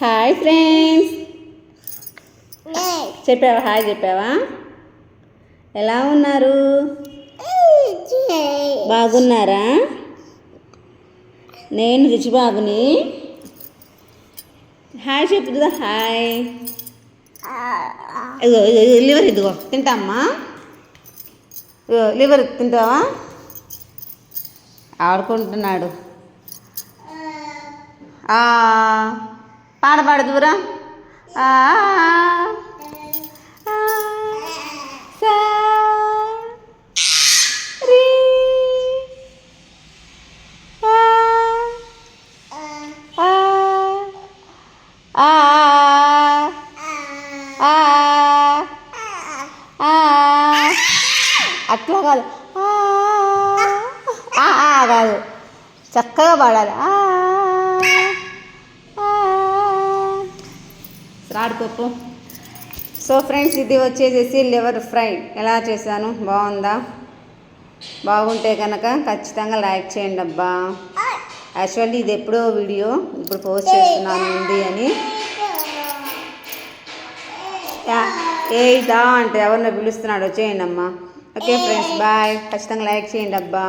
Hi friends చెప్పావా? Hi చెప్పావా? ఎలా ఉన్నారు? బాగున్నారా? నేను రుచిబాబుని. హాయ్ చెప్పుదా హాయ్ ఇదిగో లివర్ ఇదిగో తింటామ్మా. లివర్ తింటావా? ఆడుకుంటున్నాడు. ఆ, పాడ పాడు దూరా ఆ, ఆ, సా, రీ, ఆ, ఆ, ఆ, ఆ, ఆ. అట్లా కాదు ఆ, ఆ, ఆ కాదు చక్కగా పాడాలి ఆ, ఆ. ఆడుకోపు సో ఫ్రెండ్స్ ఇది వచ్చేసేసి లివర్ ఫ్రై. ఎలా చేశాను? బాగుందా? బాగుంటే కనుక ఖచ్చితంగా లైక్ చేయండి అబ్బా. యాక్చువల్లీ ఇది ఎప్పుడో వీడియో ఇప్పుడు పోస్ట్ చేస్తున్నాను ఉంది అని. ఏ ఇదా అంటే ఎవరినో పిలుస్తున్నాడో చేయండి అమ్మా ఓకే ఫ్రెండ్స్ బాయ్. ఖచ్చితంగా లైక్ చేయండి అబ్బా.